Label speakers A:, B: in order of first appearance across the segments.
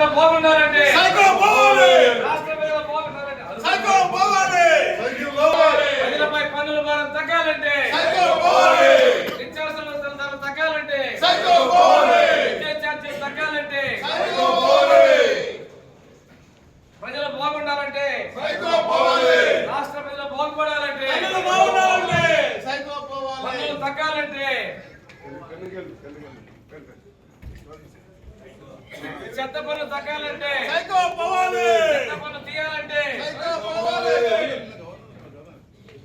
A: ప్రజలు బాగుండాలంటే
B: సైకో పోవాలి.
A: రాష్ట్ర
B: సైకో పోవాలి.
A: ప్రజలపై పన్నుల భారం తగ్గాలంటే
B: సైకో పోవాలి.
A: నిత్యావసర వస్తువుల ధరలు తగ్గాలంటే
B: సైకో పోవాలి.
A: విద్యుత్ ఛార్జీలు తగ్గాలంటే
B: సైకో పోవాలి.
A: ప్రజలు బాగుండాలంటే
B: సైకో పోవాలి.
A: రాష్ట్ర ప్రజలు బాగుపడాలంటే
B: ప్రజలు బాగుండాలంటే సైకో పోవాలి.
A: పన్నులు తగ్గాలంటే చెత్త పనులు తగ్గాలంటే
B: సైకో పోవాలి
A: చెత్త పన్ను తీయాలంటే
B: సైకో పోవాలి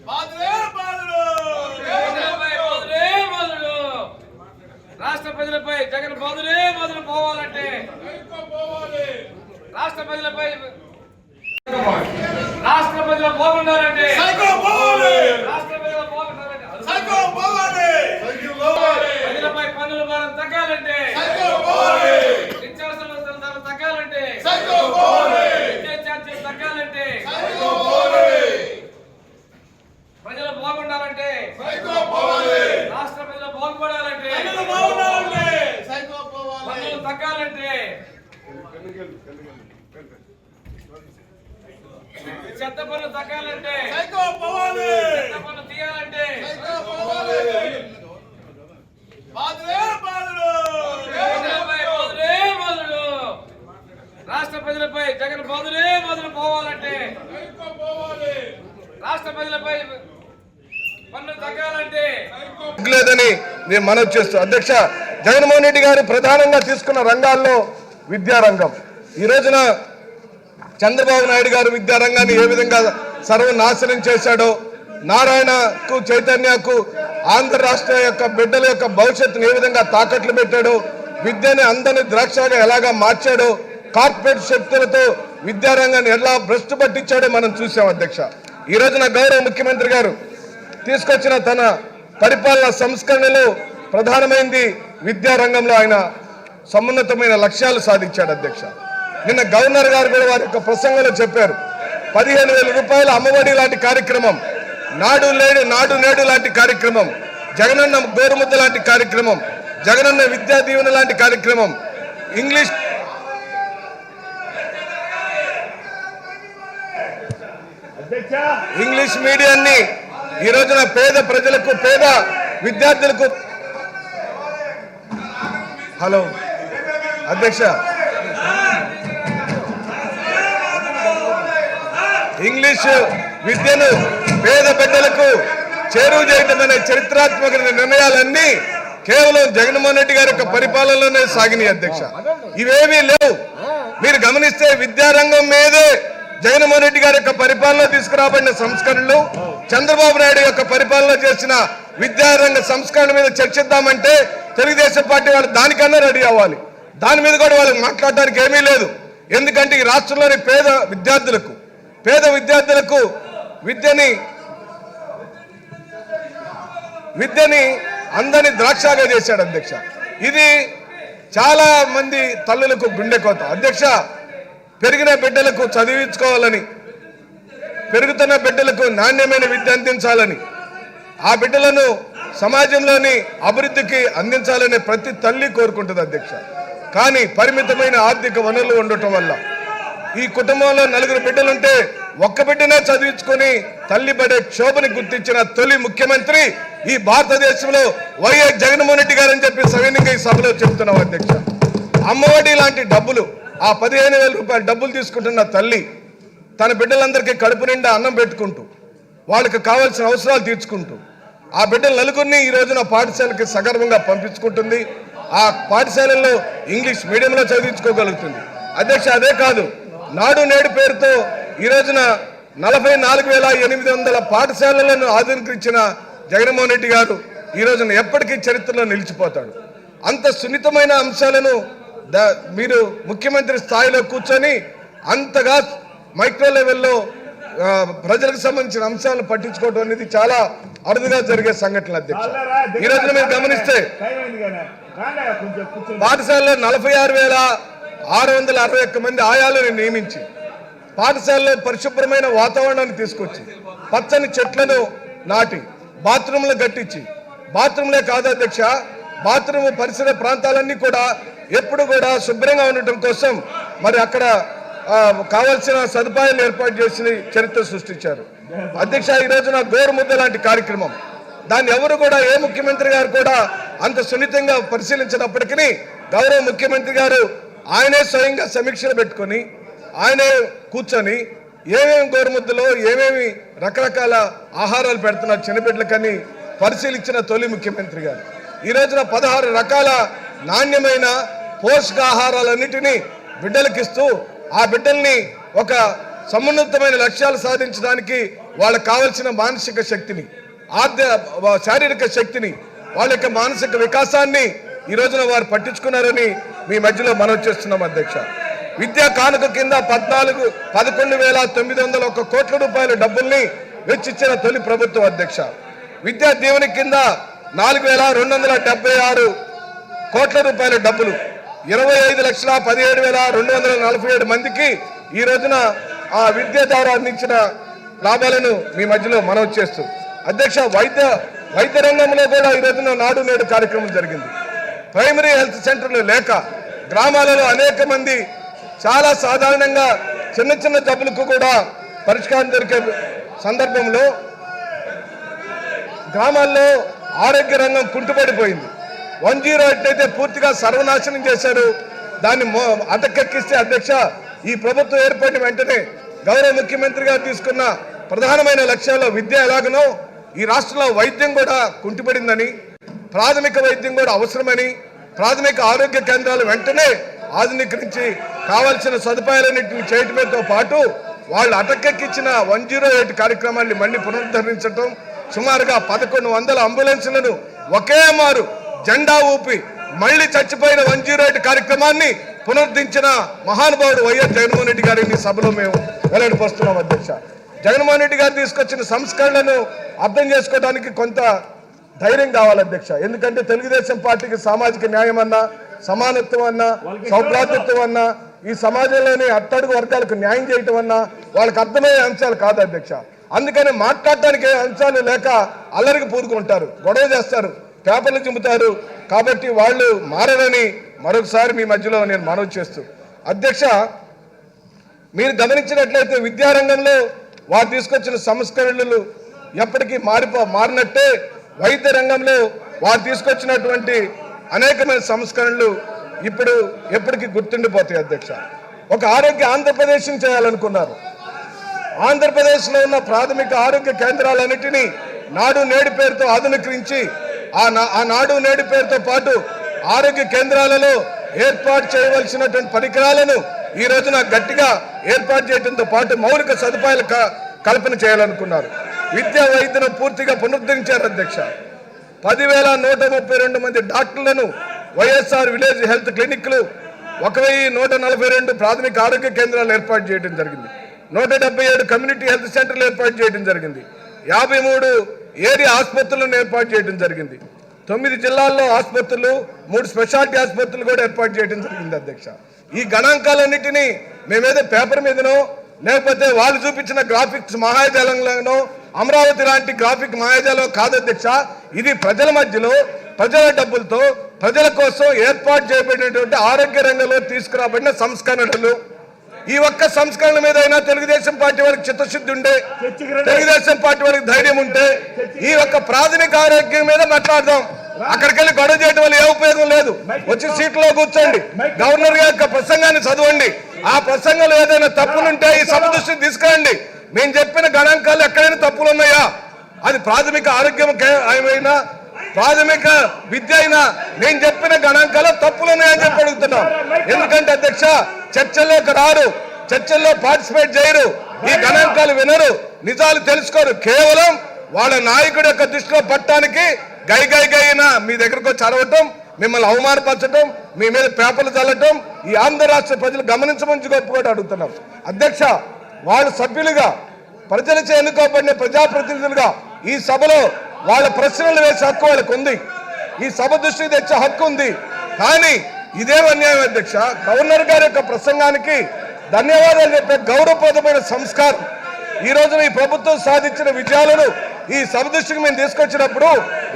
B: బాదులే బాదులు
A: ప్రజలపై మొదలే మొదలు రాష్ట్ర ప్రజలపై జగన్ మొదలే మొదలు పోవాలంటే
B: సైకో పోవాలి
A: రాష్ట్ర ప్రజలపై రాష్ట్ర ప్రజలు బాగుండాలంటే
B: సైకో పోవాలి
A: రాష్ట్ర ప్రజలు బాగుండాలంటే
B: సైకో పోవాలి సైకో పోవాలి
A: ప్రజలపై పన్నుల భారం తగ్గాలంటే
B: సైకో పోవాలి
A: నిత్యావసర వస్తువుల ధరలు తగ్గాలంటే
B: సైకో పోవాలి
A: విద్యుత్ ఛార్జీలు తగ్గాలంటే
B: సైకో పోవాలి
A: ప్రజలు బాగుండాలంటే
B: సైకో పోవాలి.
A: రాష్ట్ర ప్రజలు బాగుపడాలంటే
B: ప్రజలు బాగుండాలంటే సైకో పోవాలి.
A: పన్నులు తగ్గాలంటే చెత్త పన్ను తగ్గాలంటే
B: సైకో పోవాలి.
A: చెత్త పన్ను తీయాలంటే
B: సైకో పోవాలి. బాదులే బాదులు
A: రాష్ట్ర ప్రజలపై జగన్ మొదలే మొదలు పోవాలంటే రాష్ట్ర ప్రజలపై
C: లేదని నేను మనవి చేస్తూ అధ్యక్ష జగన్మోహన్ రెడ్డి గారు ప్రధానంగా తీసుకున్న రంగాల్లో విద్యారంగం. ఈ రోజున చంద్రబాబు నాయుడు గారు విద్యారంగాన్ని ఏ విధంగా సర్వనాశనం చేశాడో నారాయణకు చైతన్యకు ఆంధ్ర రాష్ట్ర యొక్క బిడ్డల యొక్క భవిష్యత్తును ఏ విధంగా తాకట్లు పెట్టాడో విద్యని అందరిని ద్రాక్షగా ఎలాగా మార్చాడో కార్పొరేట్ శక్తులతో విద్యారంగాన్ని ఎలా భ్రష్టు పట్టించాడో మనం చూసాం అధ్యక్ష. ఈ రోజున గౌరవ ముఖ్యమంత్రి గారు తీసుకొచ్చిన తన పరిపాలన సంస్కరణలో ప్రధానమైంది విద్యారంగంలో ఆయన సమున్నతమైన లక్ష్యాలు సాధించాడు అధ్యక్ష. నిన్న గవర్నర్ గారు కూడా వారి యొక్క ప్రసంగంలో చెప్పారు. పదిహేను వేల రూపాయల అమ్మఒడి లాంటి కార్యక్రమం నాడు లేడు నాడు నేడు లాంటి కార్యక్రమం జగనన్న గోరుముద్ద లాంటి కార్యక్రమం జగనన్న విద్యా దీవెన లాంటి కార్యక్రమం ఇంగ్లీష్ ఇంగ్లీష్ మీడియాన్ని ఈ రోజున పేద ప్రజలకు పేద విద్యార్థులకు హలో అధ్యక్ష. ఇంగ్లీష్ విద్యను పేద బిడ్డలకు చేరువ చేయడం అనే చరిత్రాత్మక నిర్ణయాలన్నీ కేవలం జగన్మోహన్ రెడ్డి గారి యొక్క పరిపాలనలోనే సాగినాయి అధ్యక్ష. ఇవేమీ లేవు. మీరు గమనిస్తే విద్యారంగం మీదే జగన్మోహన్ రెడ్డి గారి యొక్క పరిపాలన తీసుకురాబడిన సంస్కరణలు. చంద్రబాబు నాయుడు యొక్క పరిపాలన చేసిన విద్యారంగ సంస్కరణ మీద చర్చిద్దామంటే తెలుగుదేశం పార్టీ వాళ్ళు దానికన్నా రెడీ అవ్వాలి. దాని మీద కూడా వాళ్ళకి మాట్లాడడానికి ఏమీ లేదు. ఎందుకంటే ఈ రాష్ట్రంలోని పేద విద్యార్థులకు పేద విద్యార్థులకు విద్యని విద్యని అందని ద్రాక్షగా చేశాడు అధ్యక్ష. ఇది చాలా మంది తల్లులకు గుండె కోత. అధ్యక్ష పెరిగిన బిడ్డలకు చదివించుకోవాలని పెరుగుతున్న బిడ్డలకు నాణ్యమైన విద్య అందించాలని ఆ బిడ్డలను సమాజంలోని అభివృద్ధికి అందించాలనే ప్రతి తల్లి కోరుకుంటుంది అధ్యక్ష. కానీ పరిమితమైన ఆర్థిక వనరులు ఉండటం వల్ల ఈ కుటుంబంలో నలుగురు బిడ్డలుంటే ఒక్క బిడ్డనే చదివించుకొని తల్లి పడే క్షోభని గుర్తించిన తొలి ముఖ్యమంత్రి ఈ భారతదేశంలో వైఎస్ జగన్మోహన్ రెడ్డి గారని చెప్పి సవినీయంగా ఈ సభలో చెబుతున్నాం అధ్యక్ష. అమ్మఒడి లాంటి డబ్బులు ఆ పదిహేను వేల రూపాయల డబ్బులు తీసుకుంటున్న తల్లి తన బిడ్డలందరికీ కడుపు నిండా అన్నం పెట్టుకుంటూ వాళ్ళకి కావాల్సిన అవసరాలు తీర్చుకుంటూ ఆ బిడ్డలు నలుగురిని ఈ రోజున పాఠశాలకి సగర్వంగా పంపించుకుంటుంది. ఆ పాఠశాలల్లో ఇంగ్లీష్ మీడియంలో చదివించుకోగలుగుతుంది. అధ్యక్ష అదే కాదు నాడు నేడు పేరుతో ఈ రోజున నలభై నాలుగు వేల ఎనిమిది వందల పాఠశాలలను ఆధునీకరించిన జగన్మోహన్ రెడ్డి గారు ఈ రోజున ఎప్పటికీ చరిత్రలో నిలిచిపోతాడు. అంత సున్నితమైన అంశాలను మీరు ముఖ్యమంత్రి స్థాయిలో కూర్చొని అంతగా మైక్రో లెవెల్లో ప్రజలకు సంబంధించిన అంశాలను పట్టించుకోవడం అనేది చాలా అరుదుగా జరిగే సంఘటనలు అధ్యక్ష. ఈ రోజున మీరు గమనిస్తే పాఠశాలలో నలభై ఆరు వేల ఆరు వందల అరవై ఒక్క మంది ఆయాలను నియమించి పాఠశాలలో పరిశుభ్రమైన వాతావరణాన్ని తీసుకొచ్చి పచ్చని చెట్లను నాటి బాత్రూంలు కట్టించి బాత్రూంలే కాదు అధ్యక్ష బాత్రూమ్ పరిసర ప్రాంతాలన్నీ కూడా ఎప్పుడు కూడా శుభ్రంగా ఉండటం కోసం మరి అక్కడ కావలసిన సదుపాయాలు ఏర్పాటు చేసి చరిత్ర సృష్టించారు. అధ్యక్ష ఈ రోజున గోరుముద్ద లాంటి కార్యక్రమం. దాన్ని ఎవరు కూడా ఏ ముఖ్యమంత్రి గారు కూడా అంత సున్నితంగా పరిశీలించినప్పటికీ గౌరవ ముఖ్యమంత్రి గారు ఆయనే స్వయంగా సమీక్షలు పెట్టుకొని ఆయనే కూర్చొని ఏమేమి గోరుముద్దలో ఏమేమి రకరకాల ఆహారాలు పెడుతున్నారు చిన్నబిడ్డలకని పరిశీలించిన తొలి ముఖ్యమంత్రి గారు. ఈ రోజున పదహారు రకాల నాణ్యమైన పోషకాహారాలన్నిటినీ బిడ్డలకిస్తూ ఆ బిడ్డల్ని ఒక సమున్నతమైన లక్ష్యాలు సాధించడానికి వాళ్ళకి కావలసిన మానసిక శక్తిని ఆర్థ శారీరక శక్తిని వాళ్ళ యొక్క మానసిక వికాసాన్ని ఈ రోజున వారు పట్టించుకున్నారని మీ మధ్యలో మనం చేస్తున్నాం అధ్యక్ష. విద్యా కానుక కింద పద్నాలుగు పదకొండు వేల తొమ్మిది వందల ఒక కోట్ల రూపాయల డబ్బుల్ని వెచ్చిచ్చిన తొలి ప్రభుత్వం అధ్యక్ష. విద్యా దీవెని కింద నాలుగు వేల రెండు వందల డెబ్బై ఆరు కోట్ల రూపాయల డబ్బులు ఇరవై ఐదు లక్షల పదిహేడు వేల రెండు వందల నలభై ఏడు మందికి ఈ రోజున ఆ విద్య ద్వారా అందించిన లాభాలను మీ మధ్యలో మనవి చేస్తూ అధ్యక్ష వైద్య వైద్య రంగంలో కూడా ఈ రోజున నాడు నేడు కార్యక్రమం జరిగింది. ప్రైమరీ హెల్త్ సెంటర్లు లేక గ్రామాలలో అనేక మంది చాలా సాధారణంగా చిన్న చిన్న జబ్బులకు కూడా పరిష్కారం దొరికే సందర్భంలో గ్రామాల్లో ఆరోగ్య రంగం కుంటుపడిపోయింది. వన్ జీరో ఎయిట్ అయితే పూర్తిగా సర్వనాశనం చేశారు. దాన్ని మో- అటకెక్కిస్తే అధ్యక్ష ఈ ప్రభుత్వం ఏర్పడిన వెంటనే గౌరవ ముఖ్యమంత్రి గారు తీసుకున్న ప్రధానమైన లక్ష్యాల్లో విద్య ఎలాగనో ఈ రాష్ట్రంలో వైద్యం కూడా కుంటిపడిందని ప్రాథమిక వైద్యం కూడా అవసరమని ప్రాథమిక ఆరోగ్య కేంద్రాలు వెంటనే ఆధునీకరించి కావాల్సిన సదుపాయాలన్నింటినీ చేయటమేతో పాటు వాళ్ళు అటకెక్కిచ్చిన వన్ జీరో ఎయిట్ కార్యక్రమాన్ని మళ్ళీ పునరుద్ధరించడం సుమారుగా పదకొండు వందల అంబులెన్సులను ఒకే మారు జెండా ఊపి మళ్ళీ చచ్చిపోయిన వన్ జీరో ఎయిట్ కార్యక్రమాన్ని పునరుద్ధరించిన మహానుభావుడు వైఎస్ జగన్మోహన్ రెడ్డి గారిని సభలో మేము వెల్లడిపోస్తున్నాం అధ్యక్ష. జగన్మోహన్ రెడ్డి గారు తీసుకొచ్చిన సంస్కరణలను అర్థం చేసుకోవడానికి కొంత ధైర్యం కావాలి అధ్యక్ష. ఎందుకంటే తెలుగుదేశం పార్టీకి సామాజిక న్యాయం అన్నా సమానత్వం అన్నా సౌభ్రాతృత్వం అన్నా ఈ సమాజంలోని అట్టడుగు వర్గాలకు న్యాయం చేయటం అన్నా వాళ్ళకి అర్థమయ్యే అంశాలు కాదు అధ్యక్ష. అందుకని మాట్లాడటానికి అంశాలు లేక అల్లరికి పూరుకుంటారు గొడవ చేస్తారు పేపర్లు చింపుతారు. కాబట్టి వాళ్ళు మారరని మరొకసారి మీ మధ్యలో నేను మనవి చేస్తూ అధ్యక్ష మీరు గమనించినట్లయితే విద్యారంగంలో వారు తీసుకొచ్చిన సంస్కరణలు ఎప్పటికీ మారిపో మారినట్టే వైద్య రంగంలో వారు తీసుకొచ్చినటువంటి అనేకమైన సంస్కరణలు ఇప్పుడు ఎప్పటికీ గుర్తుండిపోతాయి అధ్యక్ష. ఒక ఆరోగ్య ఆంధ్రప్రదేశ్ని చేయాలనుకున్నారు. ఆంధ్రప్రదేశ్లో ఉన్న ప్రాథమిక ఆరోగ్య కేంద్రాలన్నిటినీ నాడు నేడు పేరుతో ఆధునీకరించి ఆ నా- నేడు పేరుతో పాటు ఆరోగ్య కేంద్రాలలో ఏర్పాటు చేయవలసినటువంటి పరికరాలను ఈ రోజున గట్టిగా ఏర్పాటు చేయడంతో పాటు మౌలిక సదుపాయాల క- కల్పన చేయాలనుకున్నారు. విద్యా వైద్యను పూర్తిగా పునరుద్ధరించారు అధ్యక్ష. పదివేల నూట ముప్పై రెండు మంది డాక్టర్లను వైఎస్ఆర్ విలేజ్ హెల్త్ క్లినిక్లు ఒక వెయ్యి నూట నలభై రెండు ప్రాథమిక ఆరోగ్య కేంద్రాలు ఏర్పాటు చేయడం జరిగింది. నూట డెబ్బై ఏడు కమ్యూనిటీ హెల్త్ సెంటర్లు ఏర్పాటు చేయడం జరిగింది. యాభై మూడు ఏరియా ఆసుపత్రులను ఏర్పాటు చేయడం జరిగింది? తొమ్మిది జిల్లాల్లో ఆసుపత్రులు మూడు స్పెషాలిటీ ఆసుపత్రులు కూడా ఏర్పాటు చేయడం జరిగింది అధ్యక్ష. ఈ గణాంకాలన్నింటినీ మేమేదో పేపర్ మీదనో లేకపోతే వాళ్ళు చూపించిన గ్రాఫిక్స్ మహాజాలంలోనో అమరావతి లాంటి గ్రాఫిక్ మహాజాలం కాదు అధ్యక్ష. ఇది ప్రజల మధ్యలో ప్రజల డబ్బులతో ప్రజల కోసం ఏర్పాటు చేయబడినటువంటి ఆరోగ్య రంగంలో తీసుకురాబడిన సంస్కరణలు. ఈ ఒక్క సంస్కరణ మీద అయినా తెలుగుదేశం పార్టీ వాళ్ళకి చిత్తశుద్ధి ఉండే తెలుగుదేశం పార్టీ వాళ్ళకి ధైర్యం ఉంటే ఈ ఒక్క ప్రాథమిక ఆరోగ్యం మీద మాట్లాడదాం. అక్కడికి వెళ్ళి గొడవ చేయడం వల్ల ఏ ఉపయోగం లేదు. వచ్చి సీట్లో కూర్చోండి. గవర్నర్ యొక్క ప్రసంగాన్ని చదవండి. ఆ ప్రసంగంలో ఏదైనా తప్పులుంటే ఈ సభ దృష్టికి తీసుకురండి. మేము చెప్పిన గణాంకాలు ఎక్కడైనా తప్పులు ఉన్నాయా అది ప్రాథమిక ఆరోగ్యం అయినా ప్రాథమిక విద్య అయినా నేను చెప్పిన గణాంకాలు తప్పులు ఉన్నాయని చెప్పి అడుగుతున్నాం. ఎందుకంటే అధ్యక్ష చర్చల్లోకి రారు. చర్చల్లో పార్టిసిపేట్ చేయరు. ఈ గణాంకాలు వినరు. నిజాలు తెలుసుకోరు. కేవలం వాళ్ళ నాయకుడి యొక్క దృష్టిలో పట్టడానికి గై గై గైన మీ దగ్గరకు వచ్చి అరవటం మిమ్మల్ని అవమానపరచడం మీ మీద పేపర్లు చల్లటం ఈ ఆంధ్ర రాష్ట్ర ప్రజలు గమనించమని గొప్ప కూడా అడుగుతున్నాం. అధ్యక్ష వాళ్ళు సభ్యులుగా ప్రజలచే ఎన్నుకోబడిన ప్రజాప్రతినిధులుగా ఈ సభలో వాళ్ళ ప్రశ్నలు వేసే హక్కు వాళ్ళకు ఉంది. ఈ సభ దృష్టికి తెచ్చే హక్కు ఉంది. కానీ ఇదేం అన్యాయం అధ్యక్ష. గవర్నర్ గారి యొక్క ప్రసంగానికి ధన్యవాదాలు చెప్పే గౌరవప్రదమైన సంస్కారం. ఈ రోజున ఈ ప్రభుత్వం సాధించిన విజయాలను ఈ సభ దృష్టికి మేము తీసుకొచ్చినప్పుడు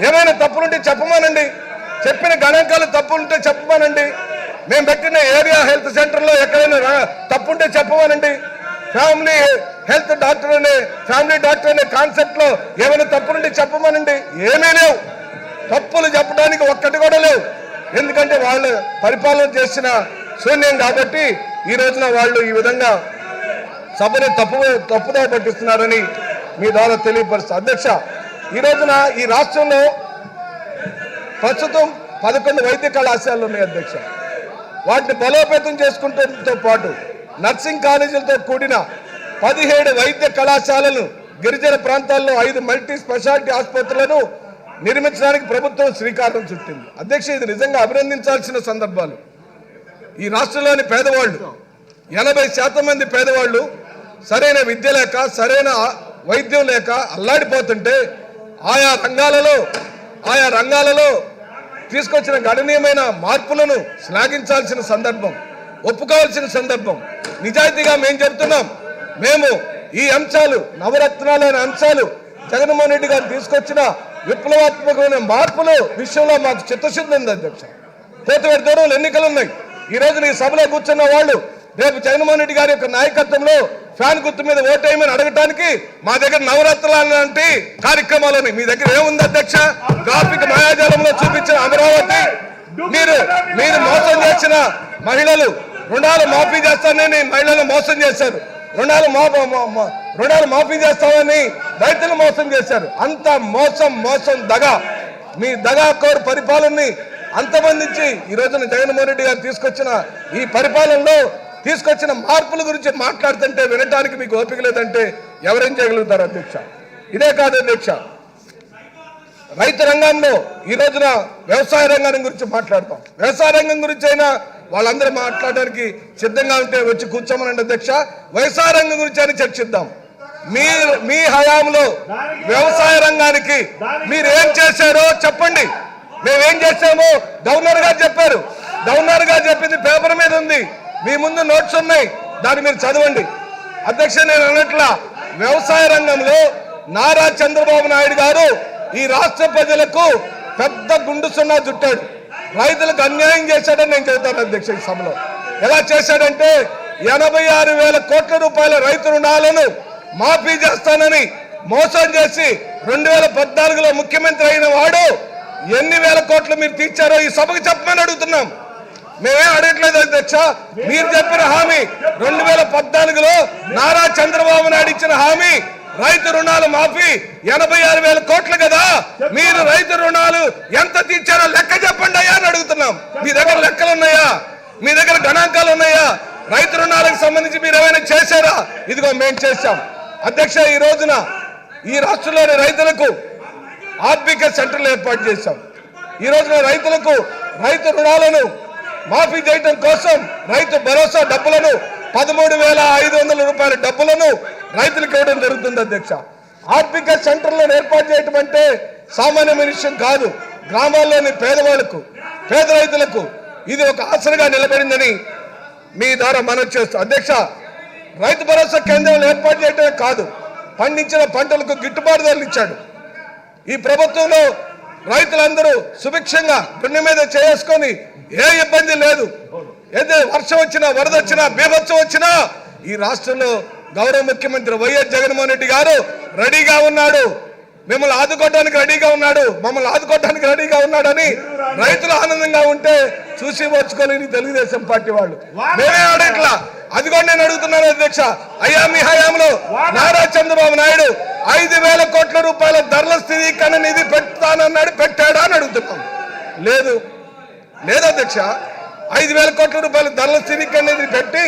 C: ఏమైనా తప్పులుంటే చెప్పమానండి. చెప్పిన గణాంకాలు తప్పులుంటే చెప్పమానండి. మేము పెట్టిన ఏరియా హెల్త్ సెంటర్లో ఎక్కడైనా తప్పుంటే చెప్పమనండి. ఫ్యామిలీ హెల్త్ డాక్టర్ అనే ఫ్యామిలీ డాక్టర్ అనే కాన్సెప్ట్లో ఏమైనా తప్పులుంటే చెప్పమనండి. ఏమీ లేవు. తప్పులు చెప్పడానికి ఒక్కటి కూడా లేవు. ఎందుకంటే వాళ్ళు పరిపాలన చేసిన శూన్యం కాబట్టి ఈ రోజున వాళ్ళు ఈ విధంగా సభని తప్పు తప్పుదో పట్టిస్తున్నారని మీ ద్వారా తెలియపరుస్తా. అధ్యక్ష ఈ రోజున ఈ రాష్ట్రంలో ప్రస్తుతం పదకొండు వైద్య కళాశాలలు ఉన్నాయి అధ్యక్ష. వాటిని బలోపేతం చేసుకుంటంతో పాటు నర్సింగ్ కాలేజీలతో కూడిన పదిహేడు వైద్య కళాశాలలు గిరిజన ప్రాంతాల్లో ఐదు మల్టీ స్పెషాలిటీ ఆసుపత్రులను నిర్మించడానికి ప్రభుత్వం శ్రీకారం చుట్టింది. అధ్యక్ష ఇది నిజంగా అభినందించాల్సిన సందర్భాలు. ఈ రాష్ట్రంలోని పేదవాళ్ళు ఎనభై శాతం మంది పేదవాళ్ళు సరైన విద్య లేక సరైన వైద్యం లేక అల్లాడిపోతుంటే ఆయా రంగాలలో ఆయా రంగాలలో తీసుకొచ్చిన గణనీయమైన మార్పులను శ్లాఘించాల్సిన సందర్భం ఒప్పుకోవాల్సిన సందర్భం. నిజాయితీగా మేము చెప్తున్నాం. మేము ఈ అంశాలు నవరత్నాలు అంశాలు జగన్మోహన్ రెడ్డి గారు తీసుకొచ్చిన విప్లవాత్మకమైన మార్పులు విషయంలో మాకు చిత్తశుద్ధి ఉంది అధ్యక్ష. కోతవేరు దూరంలో ఎన్నికలు ఉన్నాయి. ఈ రోజు నీ సభలో కూర్చున్న వాళ్ళు రేపు జగన్మోహన్ రెడ్డి గారి యొక్క నాయకత్వంలో ఫ్యాన్ గుర్తు మీద ఓటేయమని అడగటానికి మా దగ్గర నవరత్నాలు లాంటి కార్యక్రమాలు మీ దగ్గర ఏముంది అధ్యక్ష? గ్రాఫిక్ మాయాజాలంలో చూపించిన అమరావతి. మీరు మీరు మోసం చేసిన మహిళలు రుణాలు మాఫీ చేస్తానని మహిళలు మోసం చేశారు. రుణాలు మా రుణాలు మాఫీ చేస్తామని రైతులు మోసం చేశారు. అంత మోసం మోసం దగ. మీ దగాకోరు పరిపాలనని అంతమందించి ఈ రోజున జగన్మోహన్ రెడ్డి గారు తీసుకొచ్చిన ఈ పరిపాలనలో తీసుకొచ్చిన మార్పుల గురించి మాట్లాడుతుంటే వినటానికి మీకు ఓపిక లేదంటే ఎవరేం చేయగలుగుతారు అధ్యక్ష? ఇదే కాదు అధ్యక్ష. రైతు రంగంలో ఈ రోజున వ్యవసాయ రంగాన్ని గురించి మాట్లాడతాం. వ్యవసాయ రంగం గురించి అయినా వాళ్ళందరూ మాట్లాడడానికి సిద్ధంగా ఉంటే వచ్చి కూర్చోమనండి అధ్యక్ష. వ్యవసాయ రంగం గురించి అయినా చర్చిద్దాం. మీ మీ హయాంలో వ్యవసాయ రంగానికి మీరు ఏం చేశారో చెప్పండి. మేమేం చేసామో గవర్నర్ గారు చెప్పారు. గవర్నర్ గారు చెప్పింది పేపర్ మీద ఉంది. మీ ముందు నోట్స్ ఉన్నాయి దాన్ని మీరు చదవండి. అధ్యక్ష నేను అన్నట్ల వ్యవసాయ రంగంలో నారా చంద్రబాబు నాయుడు గారు ఈ రాష్ట్ర ప్రజలకు పెద్ద గుండు సున్నా చుట్టాడు. రైతులకు అన్యాయం చేశాడని నేను చెబుతాను అధ్యక్ష ఈ సభలో. ఎలా చేశాడంటే ఎనభై ఆరు వేల కోట్ల రూపాయల రైతు రుణాలను మాఫీ చేస్తానని మోసం చేసి రెండు వేల పద్నాలుగులో ముఖ్యమంత్రి అయిన వాడు ఎన్ని వేల కోట్లు మీరు తీర్చారో ఈ సభకు చెప్పమని అడుగుతున్నాం. మేమేం అడగట్లేదు అధ్యక్ష. మీరు చెప్పిన హామీ రెండు వేల పద్నాలుగులో నారా చంద్రబాబు నాయుడు ఇచ్చిన హామీ రైతు రుణాలు మాఫీ ఎనభై ఆరు వేల కోట్లు కదా. మీరు రైతు రుణాలు ఎంత తీర్చారో లెక్క చెప్పండి అయ్యా అని అడుగుతున్నాం. మీ దగ్గర లెక్కలు ఉన్నాయా? మీ దగ్గర గణాంకాలు ఉన్నాయా? రైతు రుణాలకు సంబంధించి మీరు ఏమైనా చేశారా? ఇదిగో మేము చేశాం. అధ్యక్ష ఈ రోజున ఈ రాష్ట్రంలోని రైతులకు ఆర్థిక సెంటర్లు ఏర్పాటు చేశాం. ఈ రోజున రైతులకు రైతు రుణాలను మాఫీ చేయటం కోసం రైతు భరోసా డబ్బులను పదమూడు వేల ఐదు వందల రూపాయల డబ్బులను రైతులకు ఇవ్వడం జరుగుతుంది అధ్యక్ష. ఆర్థిక సెంటర్లను ఏర్పాటు చేయటం అంటే సామాన్యమైన విషయం కాదు గ్రామాల్లోని పేదవాళ్ళకు పేద రైతులకు ఇది ఒక ఆసరగా నిలబడిందని మీ ద్వారా మనం చేస్తూ అధ్యక్ష రైతు భరోసా కేంద్రాలు ఏర్పాటు చేయటమే కాదు పండించిన పంటలకు గిట్టుబాటు ధరలు ఇచ్చాడు. ఈ ప్రభుత్వంలో రైతులందరూ సుభిక్షంగా గుండె మీద చేసుకొని ఏ ఇబ్బంది లేదు. ఏదో వర్షం వచ్చినా వరద వచ్చినా బీభత్సం వచ్చినా ఈ రాష్ట్రంలో గౌరవ ముఖ్యమంత్రి వైఎస్ జగన్మోహన్ రెడ్డి గారు రెడీగా ఉన్నాడు. మిమ్మల్ని ఆదుకోవడానికి రెడీగా ఉన్నాడు. మమ్మల్ని ఆదుకోవడానికి రెడీగా ఉన్నాడని రైతులు ఆనందంగా ఉంటే చూసి వచ్చుకోలేని తెలుగుదేశం పార్టీ వాళ్ళు. మేమే ఆడట్లా. అది కూడా నేను అడుగుతున్నాను అధ్యక్ష. అయ్యా మీ హయాంలో నారా చంద్రబాబు నాయుడు ఐదు వేల కోట్ల రూపాయల ధరల స్థిరీకరణ నిధి పెడతానన్నాడు పెట్టాడా అని అడుగుతున్నాం. లేదు. లేదు అధ్యక్ష. ఐదు వేల కోట్ల రూపాయల ధరల స్థిరీకరణ నిధి పెట్టి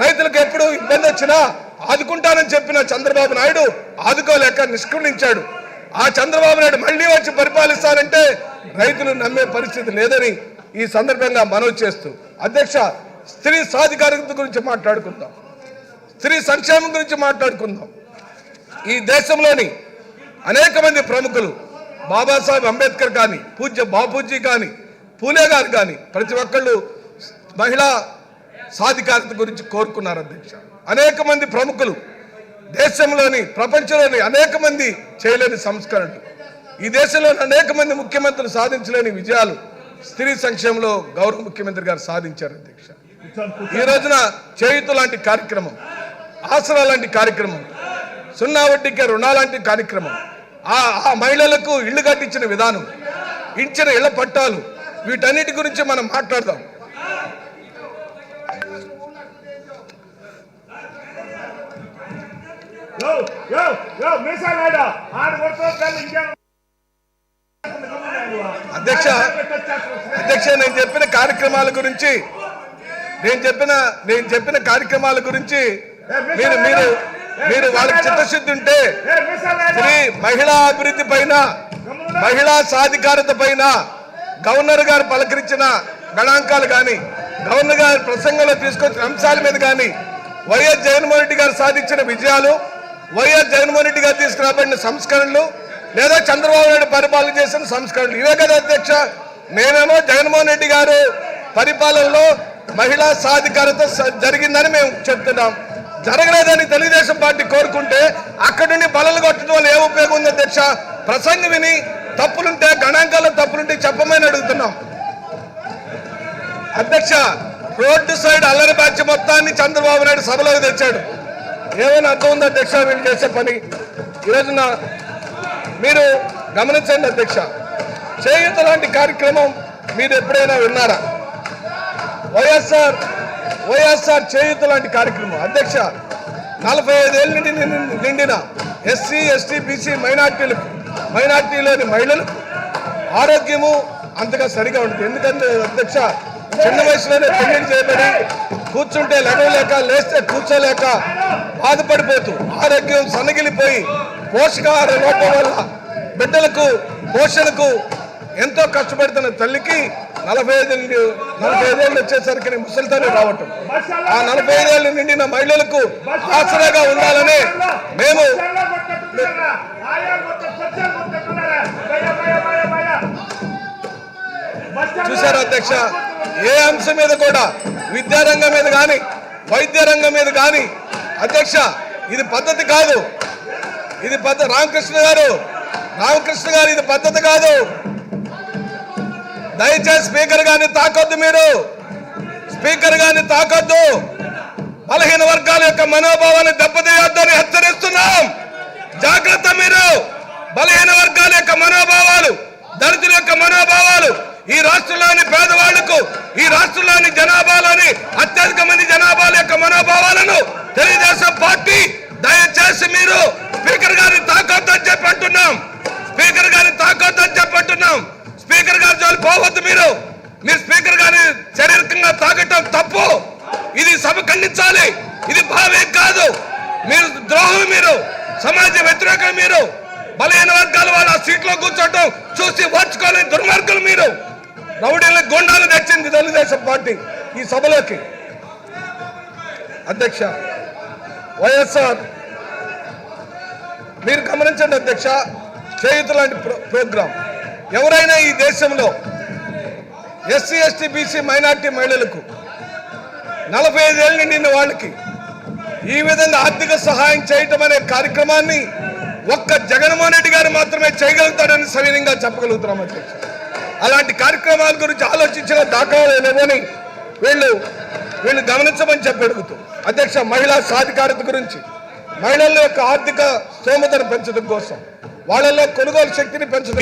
C: రైతులకు ఎప్పుడు ఇబ్బంది వచ్చినా ఆదుకుంటానని చెప్పిన చంద్రబాబు నాయుడు ఆదుకోలేక నిష్క్రమించాడు ఆ చంద్రబాబు నాయుడు మళ్ళీ వచ్చి పరిపాలిస్తానంటే రైతులు నమ్మే పరిస్థితి లేదని ఈ సందర్భంగా మనవి చేస్తూ అధ్యక్ష స్త్రీ సాధికారికత గురించి మాట్లాడుకుందాం. స్త్రీ సంక్షేమం గురించి మాట్లాడుకుందాం. ఈ దేశంలోని అనేక మంది ప్రముఖులు బాబాసాహెబ్ అంబేద్కర్ కానీ పూజ్య బాపూజీ కానీ పూలే గారు కానీ ప్రతి ఒక్కళ్ళు మహిళా సాధికారత గురించి కోరుకున్నారు అధ్యక్ష. అనేక మంది ప్రముఖులు దేశంలోని ప్రపంచంలోని అనేక మంది చేయలేని సంస్కరణలు. ఈ దేశంలోని అనేక మంది ముఖ్యమంత్రులు సాధించలేని విజయాలు స్త్రీ సంక్షేమంలో గౌరవ ముఖ్యమంత్రి గారు సాధించారు అధ్యక్ష. ఈ రోజున చేయుత లాంటి కార్యక్రమం ఆసరా లాంటి కార్యక్రమం సున్నా వడ్డీకి రుణా లాంటి కార్యక్రమం. ఆ ఆ మహిళలకు ఇళ్ళు కట్టించిన విధానం ఇచ్చిన ఇళ్ళ పట్టాలు వీటన్నిటి గురించి మనం మాట్లాడదాం. అధ్యక్ష అధ్యక్ష నేను చెప్పిన కార్యక్రమాల గురించి నేను చెప్పిన నేను చెప్పిన కార్యక్రమాల గురించి మీరు మీరు మీరు వాళ్ళకి చిత్తశుద్ధి ఉంటే స్త్రీ మహిళా అభివృద్ధి పైన మహిళా సాధికారత పైన గవర్నర్ గారు పలకరించిన గణాంకాలు కానీ గవర్నర్ గారు ప్రసంగంలో తీసుకొచ్చిన అంశాల మీద కానీ వైఎస్ జగన్మోహన్ రెడ్డి గారు సాధించిన విజయాలు వైఎస్ జగన్మోహన్ రెడ్డి గారు తీసుకురాబడిన సంస్కరణలు లేదా చంద్రబాబు నాయుడు పరిపాలన చేసిన సంస్కరణలు. ఇవే కదా అధ్యక్ష. మేమేమో జగన్మోహన్ రెడ్డి గారు పరిపాలనలో మహిళా సాధికారత జరిగిందని మేము చెప్తున్నాం. జరగలేదని తెలుగుదేశం పార్టీ కోరుకుంటే అక్కడి నుండి బలలు కొట్టడం వల్ల ఏ ఉపయోగం ఉంది అధ్యక్ష? ప్రసంగం విని తప్పులుంటే గణాంకాల్లో తప్పులుంటే చెప్పమని అడుగుతున్నాం. అధ్యక్ష రోడ్డు సైడ్ అల్లరి బ్యాచ్ మొత్తాన్ని చంద్రబాబు నాయుడు సభలోకి తెచ్చాడు. ఏమైనా అర్థం ఉంది అధ్యక్ష? వీళ్ళు చేసే పని. ఈరోజున మీరు గమనించండి అధ్యక్ష. చేయూత లాంటి కార్యక్రమం మీరు ఎప్పుడైనా విన్నారా? వైఎస్ఆర్ వైఎస్ఆర్ చేయూత లాంటి కార్యక్రమం. అధ్యక్ష నలభై ఐదేళ్ళ నుండి నిండిన ఎస్సీ ఎస్టీ బీసీ మైనార్టీలకు మైనార్టీలోని మహిళలు ఆరోగ్యము అంతగా సరిగా ఉంటుంది ఎందుకంటే అధ్యక్ష చిన్న వయసులోనే పెళ్ళి చేయబడి కూర్చుంటే లెగలేక లేస్తే కూర్చోలేక బాధపడిపోతూ ఆరోగ్యం సన్నగిలిపోయి పోషకాహార లోపం వల్ల బిడ్డలకు పోషణకు ఎంతో కష్టపడుతున్న తల్లికి నలభై ఐదు నుండి నలభై ఐదేళ్ళు వచ్చేసరికి ముసలితోనే రావటం. ఆ నలభై ఐదేళ్ళు నిండిన మహిళలకు ఆసరాగా ఉండాలని మేము చూశారు అధ్యక్ష? ఏ అంశం మీద కూడా విద్యారంగం మీద కానీ వైద్య రంగం మీద కానీ అధ్యక్ష ఇది పద్ధతి కాదు. ఇది పద్ధ రామకృష్ణ గారు రామకృష్ణ గారు ఇది పద్ధతి కాదు. దయచేసి స్పీకర్ గారిని తాకొద్దు మీరు. స్పీకర్ గారిని తాకొద్దు. బలహీన వర్గాల యొక్క మనోభావాన్ని దెబ్బతీయొద్దని హెచ్చరిస్తున్నాం. జాగ్రత్త మీరు. బలహీన వర్గాల యొక్క మనోభావాలు దళితుల యొక్క మనోభావాలు ఈ రాష్ట్రంలోని పేదవాళ్ళకు ఈ రాష్ట్రంలోని జనాభాలోని అత్యధిక మంది జనాభాల యొక్క మనోభావాలను తెలుగుదేశం పార్టీ దయచేసి మీరు స్పీకర్ గారిని తాకొద్దని చెప్పి అంటున్నాం స్పీకర్ గారిని తాకొద్దని చెప్పి అంటున్నాం స్పీకర్ గారి జోలి పోవద్దు మీరు మీరు స్పీకర్ గారిని శారీరకంగా తాగటం తప్పు ఇది సభ ఖండించాలి ఇది భావే కాదు మీరు ద్రోహం మీరు సమాజ వ్యతిరేకం మీరు బలహీన వర్గాల వాళ్ళ సీట్లో కూర్చోటం చూసి ఓర్చుకోలేని లేదు మీరు రౌడీల గుండాలు తెచ్చింది తెలుగుదేశం పార్టీ ఈ సభలోకి. అధ్యక్ష వైఎస్ఆర్ మీరు గమనించండి అధ్యక్ష చేయుత లాంటి ప్రోగ్రాం. ఎవరైనా ఈ దేశంలో ఎస్సీ ఎస్టీ బీసీ మైనార్టీ మహిళలకు నలభై ఐదేళ్ళు నిండిన వాళ్ళకి ఈ విధంగా ఆర్థిక సహాయం చేయటం అనే కార్యక్రమాన్ని ఒక్క జగన్మోహన్ రెడ్డి గారు మాత్రమే చేయగలుగుతాడని సవినయంగా చెప్పగలుగుతున్నాం అధ్యక్ష. అలాంటి కార్యక్రమాల గురించి ఆలోచించిన దాఖలాలు లేవని వీళ్ళు వీళ్ళు గమనించమని చెప్పి అడుగుతూ అధ్యక్ష మహిళా సాధికారత గురించి మహిళల యొక్క ఆర్థిక స్తోమతను పెంచడం కోసం వాళ్ళలో కొనుగోలు శక్తిని పెంచడం